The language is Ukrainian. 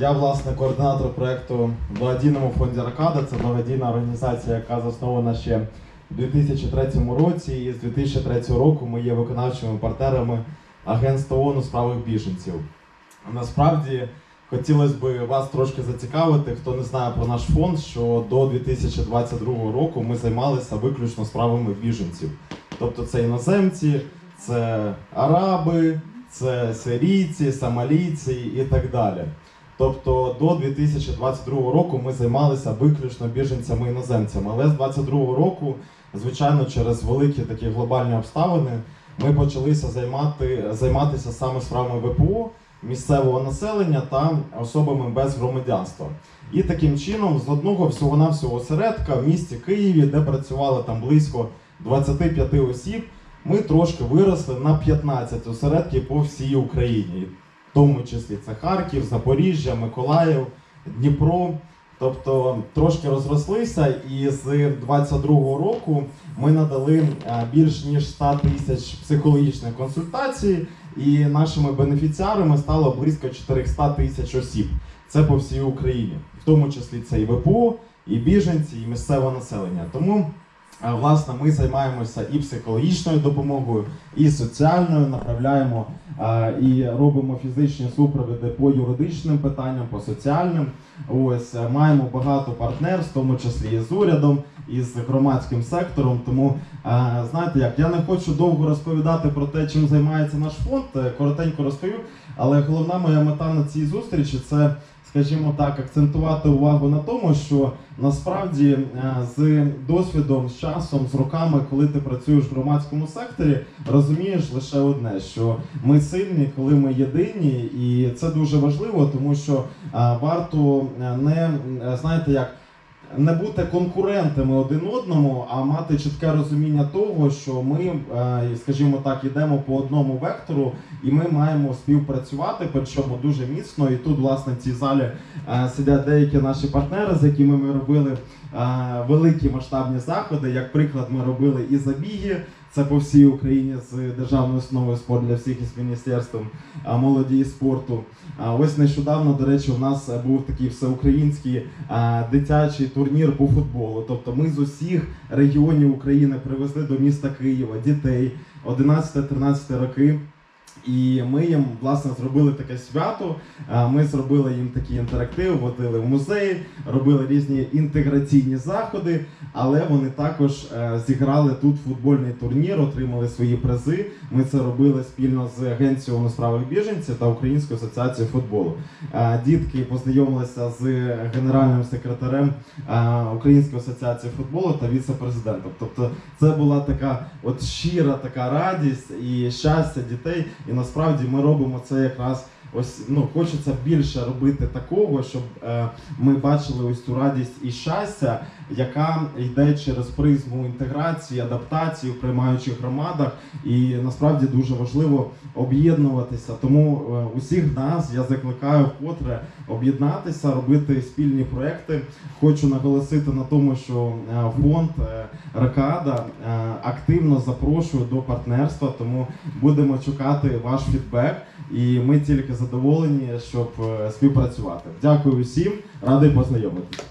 Я, власне, координатор проєкту в благодійному фонді Аркада. Це благодійна організація, яка заснована ще в 2003 році. І з 2003 року ми є виконавчими партнерами Агентства ООН у справах біженців. Насправді хотілося б вас трошки зацікавити, хто не знає про наш фонд, що до 2022 року ми займалися виключно справами біженців. Тобто це іноземці, це араби, це сирійці, сомалійці і так далі. Тобто до 2022 року ми займалися виключно біженцями іноземцями. Але з 2022 року, звичайно, через великі такі глобальні обставини ми почалися займати, займатися саме справами ВПО, місцевого населення та особами без громадянства. І таким чином, з одного всього-навсього осередка в місті Києві, де працювало там близько 25 осіб, ми трошки виросли на 15 осередків по всій Україні. Тому числі це Харків, Запоріжжя, Миколаїв, Дніпро. Тобто трошки розрослися, і з 22-го року ми надали е, більш ніж 100 тисяч психологічних консультацій, і нашими бенефіціарами стало близько 400 тисяч осіб. Це по всій Україні, в тому числі це і ВПО, і біженці, і місцеве населення. Тому власне ми займаємося і психологічною допомогою, і соціальною, направляємо е, і робимо фізичні супроводи по юридичним питанням, по соціальним. Ось е, маємо багато партнерств, в тому числі і з урядом, і з громадським сектором. Тому е, знаєте, як я не хочу довго розповідати про те, чим займається наш фонд. е, Коротенько розповів. Але головна моя мета на цій зустрічі це, скажімо так, акцентувати увагу на тому, що насправді е, з досвідом, з часом, з роками, коли ти працюєш в громадському секторі, розумієш лише одне, що ми сильні, коли ми єдині, і це дуже важливо, тому що е, варто е, не знаєте як. Не бути конкурентами один одному, а мати чітке розуміння того, що ми, е, скажімо так, йдемо по одному вектору, і ми маємо співпрацювати, причому дуже міцно. І тут, власне, в цій залі е, сидять деякі наші партнери, з якими ми робили е, великі масштабні заходи. Як приклад, ми робили і забіги. Це по всій Україні з державною основою спорт для всіх із міністерством молоді і спорту. А ось нещодавно, до речі, у нас був такий всеукраїнський дитячий турнір по футболу. Тобто ми з усіх регіонів України привезли до міста Києва дітей 11-13 роки. І ми їм власне зробили таке свято. Е, Ми зробили їм такий інтерактив, водили в музей, робили різні інтеграційні заходи, але вони також е, зіграли тут футбольний турнір, отримали свої призи. Ми це робили спільно з агенцією у справах біженців та Українською асоціацією футболу. Е, Дітки познайомилися з генеральним секретарем Української асоціації футболу та віце-президентом. Тобто, це була така от щира така радість і щастя дітей. І насправді ми робимо це якраз. Ось ну хочеться більше робити такого, щоб е, ми бачили ось цю радість і щастя, яка йде через призму інтеграції, адаптації в приймаючих громадах. І насправді дуже важливо об'єднуватися. Тому е, усіх нас я закликаю вкотре об'єднатися, робити спільні проекти. Хочу наголосити на тому, що е, фонд е, Ракада е, активно запрошує до партнерства, тому будемо чекати ваш фідбек, і ми тільки задоволені, щоб е, співпрацювати. Дякую всім, радий познайомитися.